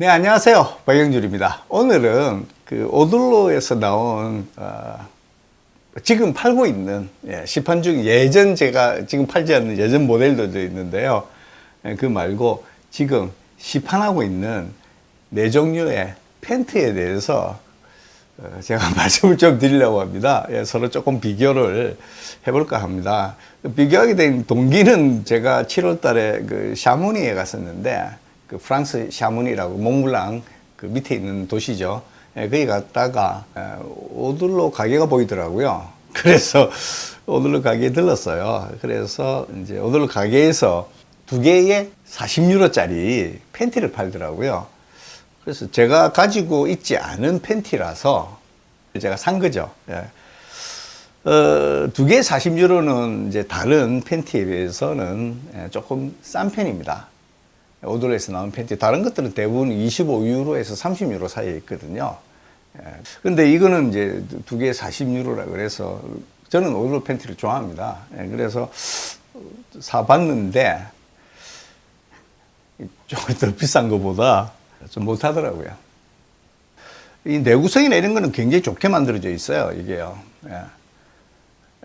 네, 안녕하세요. 박영준입니다. 오늘은 그 오들로에서 나온, 어, 지금 팔고 있는, 예, 시판 중 예전 제가 지금 팔지 않는 예전 모델들도 있는데요. 예, 그 말고 지금 시판하고 있는 네 종류의 팬트에 대해서 어, 제가 말씀을 좀 드리려고 합니다. 예, 서로 조금 비교를 해볼까 합니다. 비교하게 된 동기는 제가 7월 달에 그 샤모니에 갔었는데, 그 프랑스 샤모니라고 몽블랑 그 밑에 있는 도시죠. 예, 거기 갔다가 예, 오들로 가게가 보이더라고요. 그래서 오들로 가게에 들렀어요. 그래서 이제 오들로 가게에서 두 개의 40유로짜리 팬티를 팔더라고요. 그래서 제가 가지고 있지 않은 팬티라서 제가 산 거죠. 예. 어, 두개 40유로는 이제 다른 팬티에 비해서는 예, 조금 싼 편입니다. 오돌에서 나온 팬티. 다른 것들은 대부분 25유로에서 30유로 사이에 있거든요. 예. 근데 이거는 이제 두개 40유로라 그래서 저는 오돌 팬티를 좋아합니다. 예, 그래서 사봤는데 조금 더 비싼 것보다 좀 못하더라고요. 이 내구성이나 이런 거는 굉장히 좋게 만들어져 있어요, 이게요. 예.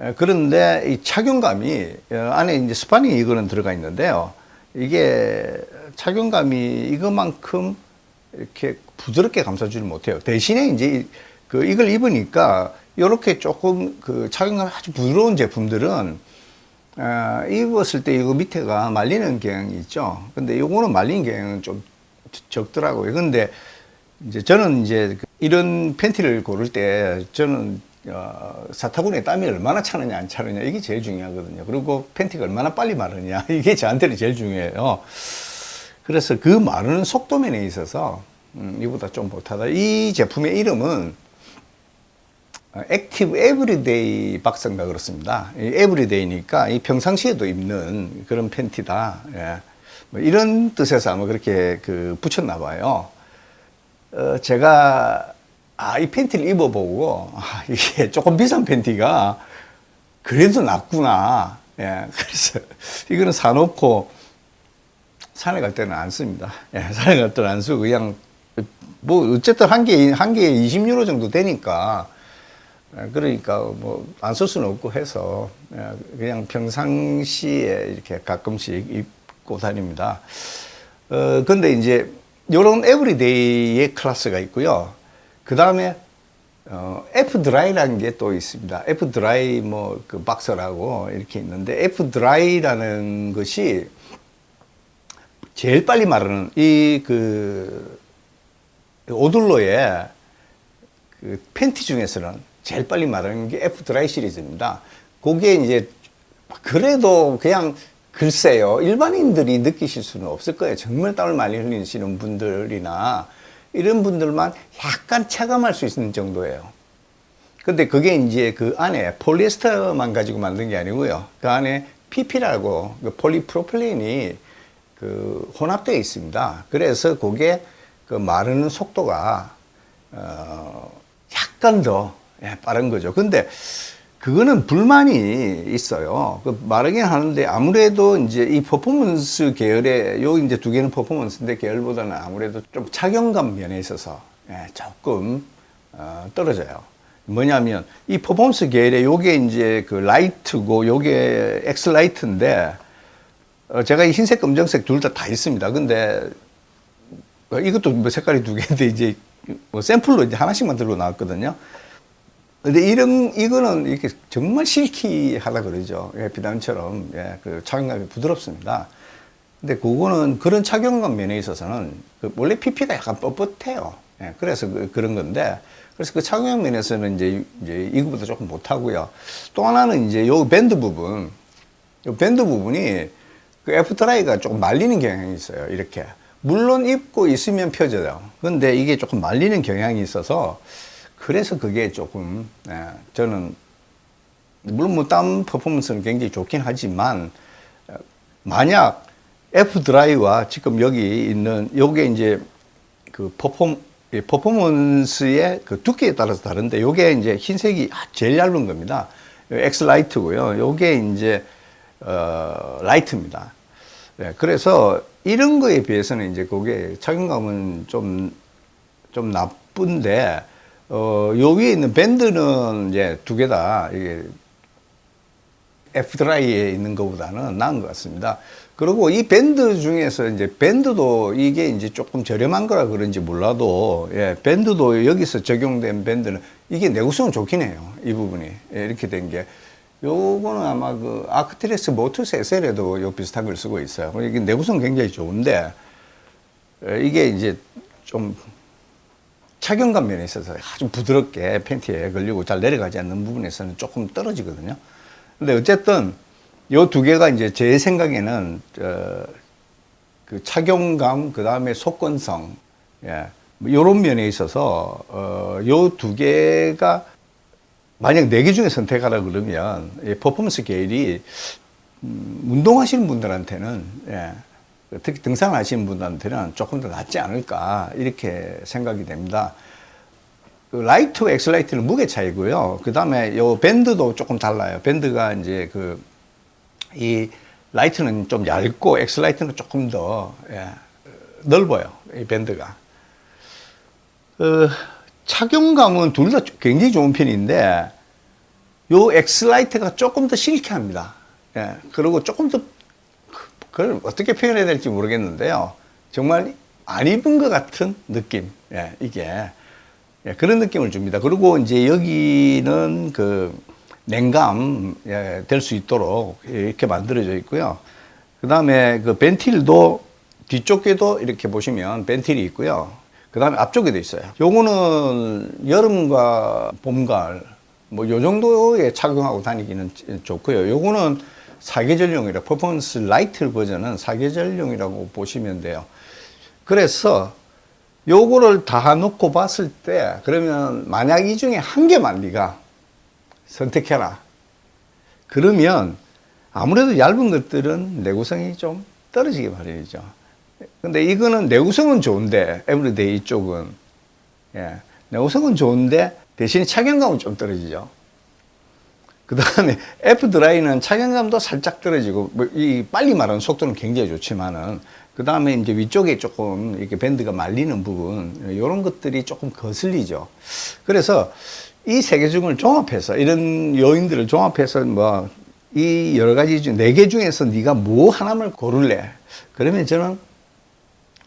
예, 그런데 이 착용감이 어, 안에 이제 스파닝 이거는 들어가 있는데요. 이게 착용감이 이거만큼 이렇게 부드럽게 감싸주지 못해요. 대신에 이제 그 이걸 입으니까 이렇게 조금 그 착용감이 아주 부드러운 제품들은 어, 입었을 때 이거 밑에가 말리는 경향이 있죠. 근데 요거는 말리는 경향은 좀 적더라고요. 근데 이제 저는 이제 그 이런 팬티를 고를 때 저는 어, 사타구니에 땀이 얼마나 차느냐 안 차느냐 이게 제일 중요하거든요. 그리고 팬티가 얼마나 빨리 마르냐 이게 저한테는 제일 중요해요. 그래서 그 마르는 속도 면에 있어서 음, 이보다 좀 못하다. 이 제품의 이름은 액티브 에브리데이 박스인가 그렇습니다. 이 에브리데이니까 이 평상시에도 입는 그런 팬티다. 예. 뭐 이런 뜻에서 아마 그렇게 그 붙였나 봐요. 어, 제가 아, 이 팬티를 입어보고 아, 이게 조금 비싼 팬티가 그래도 낫구나. 예. 그래서 이거는 사놓고 산에 갈 때는 안 씁니다. 예. 산에 갈 때는 안 쓰고 그냥 뭐 어쨌든 한 개, 한 개에 20유로 정도 되니까 예, 그러니까 뭐 안 쓸 수는 없고 해서 예, 그냥 평상시에 이렇게 가끔씩 입고 다닙니다. 어 근데 이제 요런 에브리데이의 클래스가 있고요. 그 다음에 어, F 드라이라는 게 또 있습니다. F 드라이 뭐 그 박스라고 이렇게 있는데 F 드라이라는 것이 제일 빨리 마르는 이 그 오들로의 그 팬티 중에서는 제일 빨리 마르는 게 F 드라이 시리즈입니다. 그게 이제 그래도 그냥 글쎄요 일반인들이 느끼실 수는 없을 거예요. 정말 땀을 많이 흘리시는 분들이나 이런 분들만 약간 체감할 수 있는 정도예요. 근데 그게 이제 그 안에 폴리에스터만 가지고 만든 게 아니고요. 그 안에 PP라고 그 폴리프로필렌이 그 혼합되어 있습니다. 그래서 그게 그 마르는 속도가 어 약간 더 예, 빠른 거죠. 근데 그거는 불만이 있어요. 그 마르긴 하는데 아무래도 이제 이 퍼포먼스 계열의 요 이제 두 개는 퍼포먼스인데 계열보다는 아무래도 좀 착용감 면에 있어서 예, 조금 어, 떨어져요. 뭐냐면 이 퍼포먼스 계열의 요게 이제 그 라이트고 요게 엑스 라이트인데 어, 제가 이 흰색, 검정색 둘 다다 있습니다. 근데 어, 이것도 뭐 색깔이 두 개인데 이제 뭐 샘플로 이제 하나씩만 들고 나왔거든요. 근데 이런, 이거는 이렇게 정말 실키하다 그러죠. 예, 비단처럼, 예, 그 착용감이 부드럽습니다. 근데 그거는 그런 착용감 면에 있어서는 그 원래 PP가 약간 뻣뻣해요. 예, 그래서 그, 런 건데, 그래서 그 착용 면에서는 이제, 이제 이거보다 조금 못하고요. 또 하나는 이제 요 밴드 부분, 요 밴드 부분이 그 F드라이가 조금 말리는 경향이 있어요. 이렇게. 물론 입고 있으면 펴져요. 근데 이게 조금 말리는 경향이 있어서 그래서 그게 조금 예, 저는 물론 뭐땀 퍼포먼스는 굉장히 좋긴 하지만 어, 만약 F 드라이와 지금 여기 있는 요게 이제 그 퍼폼 퍼포먼스의 그 두께에 따라서 다른데 요게 이제 흰색이 제일 얇은 겁니다. 엑스 라이트고요. 요게 이제 어 라이트입니다. 예, 그래서 이런 거에 비해서는 이제 그게 착용감은 좀, 좀 나쁜데, 어, 요 위에 있는 밴드는 이제 두 개다 이게 F드라이에 있는 것보다는 나은 것 같습니다. 그리고 이 밴드 중에서 이제 밴드도 이게 이제 조금 저렴한 거라 그런지 몰라도 예, 밴드도 여기서 적용된 밴드는 이게 내구성은 좋긴 해요. 이 부분이 예, 이렇게 된 게. 요거는 아마 그 아크트레스 모터스 SL에도 요 비슷한 걸 쓰고 있어요. 이게 내구성 굉장히 좋은데 예, 이게 이제 좀 착용감 면에 있어서 아주 부드럽게 팬티에 걸리고 잘 내려가지 않는 부분에서는 조금 떨어지거든요. 근데 어쨌든 요 두 개가 이제 제 생각에는 어, 그 착용감 그 다음에 속건성 예, 뭐 요런 면에 있어서 어, 요 두 개가 만약 네 개 중에 선택하라 그러면 이 퍼포먼스 계열이 음, 운동하시는 분들한테는 예, 특히 등산하시는 분들한테는 조금 더 낫지 않을까 이렇게 생각이 됩니다. 그 라이트와 엑스라이트는 무게 차이고요. 그 다음에 요 밴드도 조금 달라요. 밴드가 이제 그, 이 라이트는 좀 얇고 엑스라이트는 조금 더, 예, 넓어요. 이 밴드가. 어, 착용감은 둘 다 굉장히 좋은 편인데, 요 엑스라이트가 조금 더 실키합니다. 예, 그리고 조금 더, 그걸 어떻게 표현해야 될지 모르겠는데요. 정말 안 입은 것 같은 느낌. 예, 이게. 예, 그런 느낌을 줍니다. 그리고 이제 여기는 그 냉감 예, 될 수 있도록 이렇게 만들어져 있고요. 그 다음에 그 벤틸도 뒤쪽에도 이렇게 보시면 벤틸이 있고요. 그 다음에 앞쪽에도 있어요. 요거는 여름과 봄, 가을 뭐 요 정도에 착용하고 다니기는 좋고요. 요거는 사계절용이라 퍼포먼스 라이트 버전은 사계절용이라고 보시면 돼요. 그래서 요거를 다 놓고 봤을 때 그러면 만약 이 중에 한 개만 네가 선택해라. 그러면 아무래도 얇은 것들은 내구성이 좀 떨어지기 마련이죠. 근데 이거는 내구성은 좋은데 에브리데이 쪽은 예, 내구성은 좋은데 대신에 착용감은 좀 떨어지죠. 그 다음에 F 드라이는 착용감도 살짝 떨어지고 뭐 이 빨리 말하는 속도는 굉장히 좋지만은 그 다음에 이제 위쪽에 조금 이렇게 밴드가 말리는 부분 이런 것들이 조금 거슬리죠. 그래서 이 세 개 중을 종합해서 이런 요인들을 종합해서 뭐 이 여러 가지 중 네 개 중에서 네가 뭐 하나를 고를래? 그러면 저는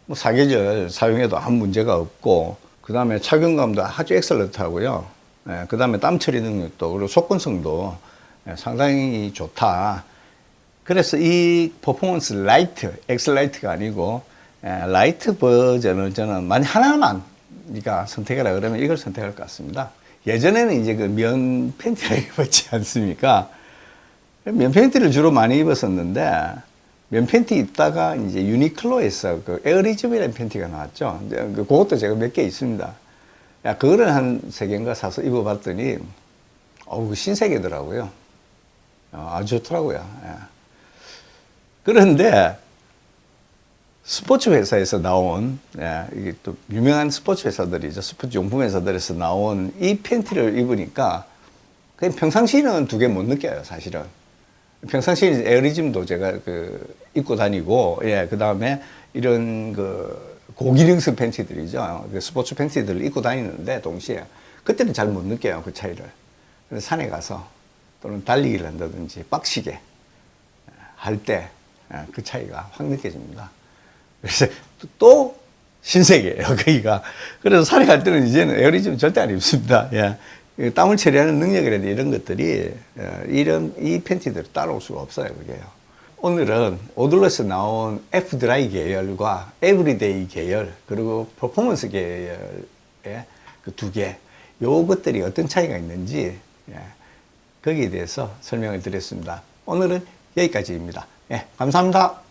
뭐 사계절 사용해도 아무 문제가 없고 그 다음에 착용감도 아주 엑셀런트하고요. 예, 그 다음에 땀 처리 능력도 그리고 속건성도 예, 상당히 좋다. 그래서 이 퍼포먼스 라이트, 엑셀 라이트가 아니고 예, 라이트 버전을 저는 만약 하나만 네가 선택해라 그러면 이걸 선택할 것 같습니다. 예전에는 이제 그 면 팬티를 입었지 않습니까? 면 팬티를 주로 많이 입었었는데 면 팬티 입다가 이제 유니클로에서 그 에어리즘이라는 팬티가 나왔죠. 그 그것도 제가 몇 개 있습니다. 야, 그거를 한 세 개인가 사서 입어봤더니 어우 신세계더라고요. 어, 아주 좋더라고요. 예. 그런데 스포츠 회사에서 나온 예, 이게 또 유명한 스포츠 회사들이죠. 스포츠 용품 회사들에서 나온 이 팬티를 입으니까 그냥 평상시는 두 개 못 느껴요, 사실은. 평상시 에어리즘도 제가 그 입고 다니고 예, 그 다음에 이런 그 고기능성 팬티들이죠. 그 스포츠 팬티들을 입고 다니는데 동시에 그때는 잘 못 느껴요, 그 차이를. 그래서 산에 가서 또는 달리기를 한다든지 빡시게 할 때 그 차이가 확 느껴집니다. 그래서 또 신세계예요, 거기가. 그래서 산에 갈 때는 이제는 에어리즘 절대 안 입습니다. 예. 이 땀을 처리하는 능력이라든지 이런 것들이 어, 이런 이 팬티들 따라올 수가 없어요, 그게요. 오늘은 오들러에서 나온 F 드라이 계열과 에브리데이 계열 그리고 퍼포먼스 계열의 그 두 개, 요것들이 어떤 차이가 있는지 예, 거기에 대해서 설명을 드렸습니다. 오늘은 여기까지입니다. 예, 감사합니다.